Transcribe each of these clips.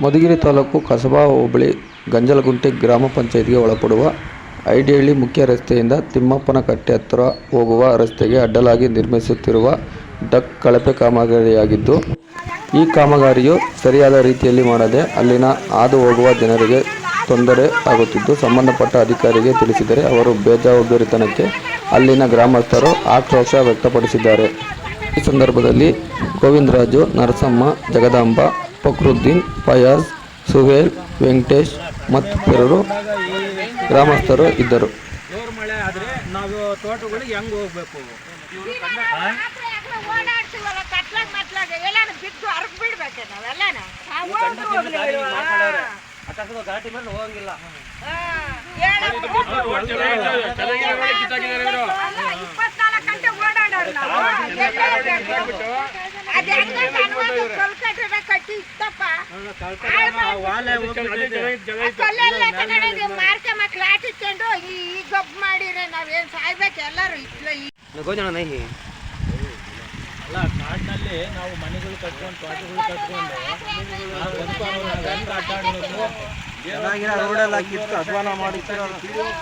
ಮಧುಗಿರಿ ತಾಲೂಕು ಕಸಬಾ ಹೋಬಳಿ ಗಂಜಲಗುಂಟೆ ಗ್ರಾಮ ಪಂಚಾಯತ್ಗೆ ಒಳಪಡುವ ಐಡಿಹಳ್ಳಿ ಮುಖ್ಯ ರಸ್ತೆಯಿಂದ ತಿಮ್ಮಪ್ಪನಕಟ್ಟೆ ಹತ್ತಿರ ಹೋಗುವ ರಸ್ತೆಗೆ ಅಡ್ಡಲಾಗಿ ನಿರ್ಮಿಸುತ್ತಿರುವ ಡಕ್ ಕಳಪೆ ಕಾಮಗಾರಿಯಾಗಿದ್ದು, ಈ ಕಾಮಗಾರಿಯು ಸರಿಯಾದ ರೀತಿಯಲ್ಲಿ ಮಾಡದೆ ಅಲ್ಲಿನ ಹಾದು ಹೋಗುವ ಜನರಿಗೆ ತೊಂದರೆ ಆಗುತ್ತಿದ್ದು, ಸಂಬಂಧಪಟ್ಟ ಅಧಿಕಾರಿಗೆ ತಿಳಿಸಿದರೆ ಅವರು ಬೇಜವಾಬ್ದಾರಿತನಕ್ಕೆ ಅಲ್ಲಿನ ಗ್ರಾಮಸ್ಥರು ಆಕ್ರೋಶ ವ್ಯಕ್ತಪಡಿಸಿದ್ದಾರೆ. ಈ ಸಂದರ್ಭದಲ್ಲಿ ಗೋವಿಂದರಾಜು ನರಸಮ್ಮ ಜಗದಾಂಬ ಫಕ್ರುದ್ದೀನ್ ಫಯಾಜ್ ಸುಹೇಲ್ ವೆಂಕಟೇಶ್ ಮತ್ತಿತರರು ಗ್ರಾಮಸ್ಥರು ಇದ್ದರು. ಜೋರು ಮಳೆ ಆದ್ರೆ ನಾವು ತೋಟಗಳಿಗೆ ಹೆಂಗೆ ಹೋಗ್ಬೇಕು? ಘಾಟಿ ಮೇಲೆ ಇಪ್ಪತ್ನಾಲ್ಕು ಗಂಟೆ ಓಡಾಡೋರು ಈ ಗೋಜನ ಅಲ್ಲ ಕಾಡಿನಲ್ಲಿ ನಾವು ಮನೆಗಳು ಕಟ್ಕೊಂಡು ತೋಟಗಳು ಕಟ್ಕೊಂಡು ನಾವು ಹೆಂಗ್ ರೋಡೆಲ್ಲ ಕಿತ್ತು ಅಧ್ವಾನ ಮಾಡಿ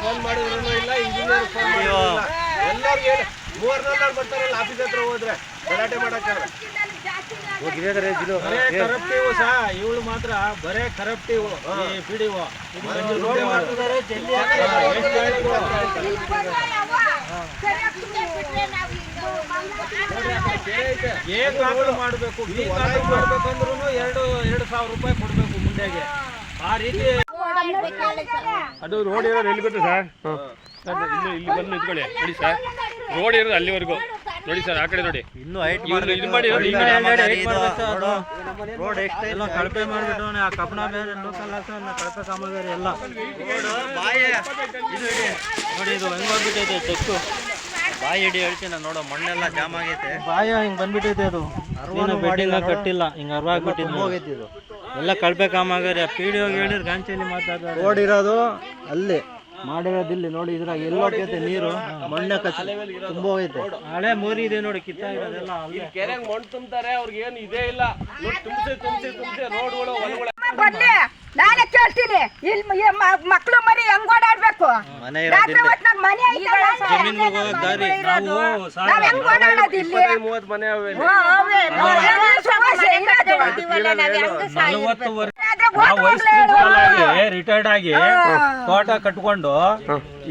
ಫೋನ್ ಮಾಡಿದ್ರು ಇಲ್ಲ ಇಂಜಿನಿಯರ್ ಫೋನ್ ಮಾಡಿದ್ರು ಎಲ್ಲರೂ ಹೇಳಿ ಮೂವರ್ನೆಲ್ಲ ಬರ್ತಾರಲ್ಲ ಆಫೀಸ್ ಹತ್ರ ಹೋದ್ರೆ ಗಲಾಟೆ ಮಾಡಕ್ಕೆ. ಬರೇ ಕರಪ್ಟಿವ್ ಸಹ ಇವಳು ಮಾತ್ರ ಬರೇ ಕರಪ್ಟಿವ್ ಈ ಪಿಡಿಒ ಕಾನೂನು ಮಾಡಬೇಕು? ಈ ಕಾನೂನು ಮಾಡ್ಬೇಕಂದ್ರೂ ಎರಡು ಎರಡು ಸಾವಿರ ರೂಪಾಯಿ ಕೊಡ್ಬೇಕು ಮುಂದೆಗೆ. ಆ ರೀತಿ ಅದು ರೋಡ್ ಇರೋದು ಎಲ್ಲಿ ಗೊತ್ತಾ ಸರ್? ಸರ್ ಇಲ್ಲಿ ಇಲ್ಲಿ ಬಂದು ನಿಂತ್ಕೊಳ್ಳಿ. ನೋಡಿ ಸರ್. ರೋಡ್ ಇರೋದು ಅಲ್ಲಿವರೆಗೂ. ನೋಡಿ ಸರ್ ಆ ಕಡೆ ನೋಡಿ ಇನ್ನು ಹೈಟ್ ಇಲ್ಲಿ ಇದು ಮಾಡಿ ಈ ಕಡೆ ರೋಡ್ ಎಲ್ಲ ಕಳಪೆ ಮಾಡ್ಬಿಟ್ಟು ಆ ಕಬ್ಬಣ ಬೇರೆ ಲೋಕಲ್ ಕಳಪೆ ಕಾಮಗಾರಿ ಎಲ್ಲ ಬಾಯಿ ಇದು ಇಡಿ ನೋಡಿ ಇದು ಹೆಂಗ್ ಬಂದ್ಬಿಟ್ಟೈತೆ ಚೆಕ್ಕು ಬಾಯಿ ಇಡಿ ಹೇಳ್ತೀನಿ ನೋಡೋ ಮಣ್ಣೆಲ್ಲ ಜಾಮ್ ಆಗೈತೆ ಬಾಯ ಹಿಂಗ್ ಬಂದ್ಬಿಟ್ಟೈತೆ ಅದು ಏನು ಬೆಡ್ಡಿಂಗ್ ಕಟ್ಟಿಲ್ಲ ಹಿಂಗ್ ಅರ್ವ ಆಗ್ಬಿಟ್ಟಿದ್ದು ಹೋಗೈತಿ ಇದು ಎಲ್ಲ ಕಳಪೆ ಕಾಮಾಗಾರೆ ಪಿ ಡಿ ಹೋಗಿ ಹೇಳಿದ್ರೆ ಗಾಂಚಲಿ ಮಾತಾಡ್ತಾರೆ ರೋಡ್ ಇರೋದು ಅಲ್ಲಿ ಮಾಡಿರೋದು ಇಲ್ಲಿ ನೋಡಿ ಇದ್ರಾಗ ಎಲ್ಲ ಹೋಗೈತೆ ನೀರು ಮಣ್ಣ ಕಸಿ ತುಂಬಾ ಹೋಗೈತೆ ಹಳೆ ಮೋರಿ ಇದೆ ನೋಡಿ ಕಿತ್ತಾಗಿರೋದೆಲ್ಲ ಕೆರೆ ಕೆರೆಗೆ ಮಣ್ಣು ತುಂಬ್ತಾರೆ ಅವ್ರಿಗೆ ಏನು ಇದೇ ಇಲ್ಲ ತುಂಬಿಸಿ ತುಂಬಿಸಿ ತುಂಬಿಸಿ ರೋಡ್ಗಳು ಹೊಲಗಳು ನಾನೇ ಕೇಳ್ತೀನಿ ಇಲ್ಲಿ ಮಕ್ಕಳು ಮರಿ ಹೆಂಗ್ ಓಡಾಡ್ಬೇಕು ಮನೆ ರಾತ್ರಿ ಇರೋದಿಲ್ಲ ಹೊತ್ನಾಗ್ ಮನೆ ನಾವು ಹೆಂಗ್ ಓಡಾಡೋದು ಇಲ್ಲಿ ಮನೆ ರಿಟೈರ್ಡ್ ಆಗಿ ತೋಟ ಕಟ್ಕೊಂಡು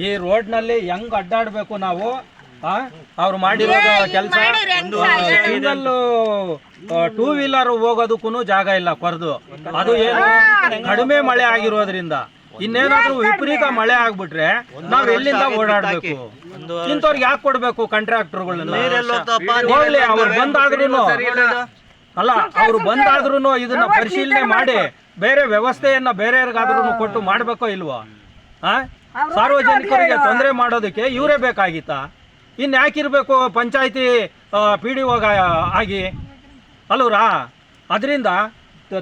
ಈ ರೋಡ್ನಲ್ಲಿ ಹೆಂಗ್ ಅಡ್ಡಾಡ್ಬೇಕು ನಾವು? ಅವ್ರು ಮಾಡಿರೋ ಕೆಲಸ ಟೂ ವೀಲರ್ ಹೋಗೋದಕ್ಕೂ ಜಾಗ ಇಲ್ಲ ಕೊರದು. ಅದು ಏನು ಕಡಿಮೆ ಮಳೆ ಆಗಿರೋದ್ರಿಂದ. ಇನ್ನೇನಾದ್ರೂ ವಿಪರೀತ ಮಳೆ ಆಗ್ಬಿಟ್ರೆ ನಾವ್ ಎಲ್ಲಿಂದ ಓಡಾಡ್ಬೇಕು? ಇಂಥವ್ರಿಗೆ ಯಾಕೆ ಕೊಡ್ಬೇಕು ಕಾಂಟ್ರಾಕ್ಟರ್ಗಳನ್ನ ಹೋಗ್ಲಿ ಅವ್ರು ಬಂದಾದ್ರೂ ಅಲ್ಲ ಅವರು ಬಂದಾದ್ರೂ ಇದನ್ನ ಪರಿಶೀಲನೆ ಮಾಡಿ ಬೇರೆ ವ್ಯವಸ್ಥೆಯನ್ನ ಬೇರೆಯವ್ರಿಗಾದ್ರೂ ಕೊಟ್ಟು ಮಾಡ್ಬೇಕೋ ಇಲ್ವೋ? ಆ? ಸಾರ್ವಜನಿಕರಿಗೆ ತೊಂದರೆ ಮಾಡೋದಕ್ಕೆ ಇವರೇ ಬೇಕಾಗಿತ್ತಾ? ಇನ್ ಯಾಕಿರ್ಬೇಕು ಪಂಚಾಯತಿ ಪಿ ಡಿ ಆಗಿ? ಅಲ್ವರಾ ಅದರಿಂದ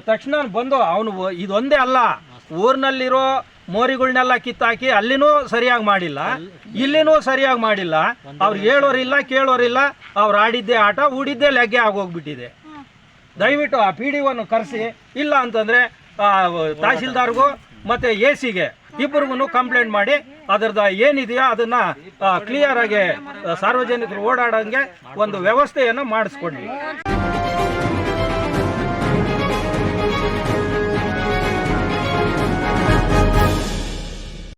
ತಕ್ಷಣ ಬಂದು ಅವನು ಇದೊಂದೇ ಅಲ್ಲ. ಊರಿನಲ್ಲಿರೋ ಮೋರಿಗಳನ್ನೆಲ್ಲ ಕಿತ್ತಾಕಿ ಅಲ್ಲಿನೂ ಸರಿಯಾಗಿ ಮಾಡಿಲ್ಲ. ಇಲ್ಲಿನೂ ಸರಿಯಾಗಿ ಮಾಡಿಲ್ಲ. ಅವ್ರು ಹೇಳೋರಿಲ್ಲ ಕೇಳೋರಿಲ್ಲ. ಅವ್ರು ಆಡಿದ್ದೇ ಆಟ ಊಡಿದ್ದೇ ಲಗ್ಗೆ ಆಗೋಗ್ಬಿಟ್ಟಿದೆ. ದಯವಿಟ್ಟು ಆ ಪಿ ಡಿ ಒನ್ನು ಕರೆಸಿ, ಇಲ್ಲ ಅಂತಂದರೆ ತಹಸೀಲ್ದಾರ್ಗೂ ಮತ್ತು ಎ ಸಿಗೆ ಇಬ್ಬರಿಗೂ ಕಂಪ್ಲೇಂಟ್ ಮಾಡಿ ಅದರದ ಏನಿದೆಯೋ ಅದನ್ನು ಕ್ಲಿಯರ್ ಆಗಿ ಸಾರ್ವಜನಿಕರು ಓಡಾಡೋಂಗೆ ಒಂದು ವ್ಯವಸ್ಥೆಯನ್ನು ಮಾಡಿಸ್ಕೊಡ್ಲಿ.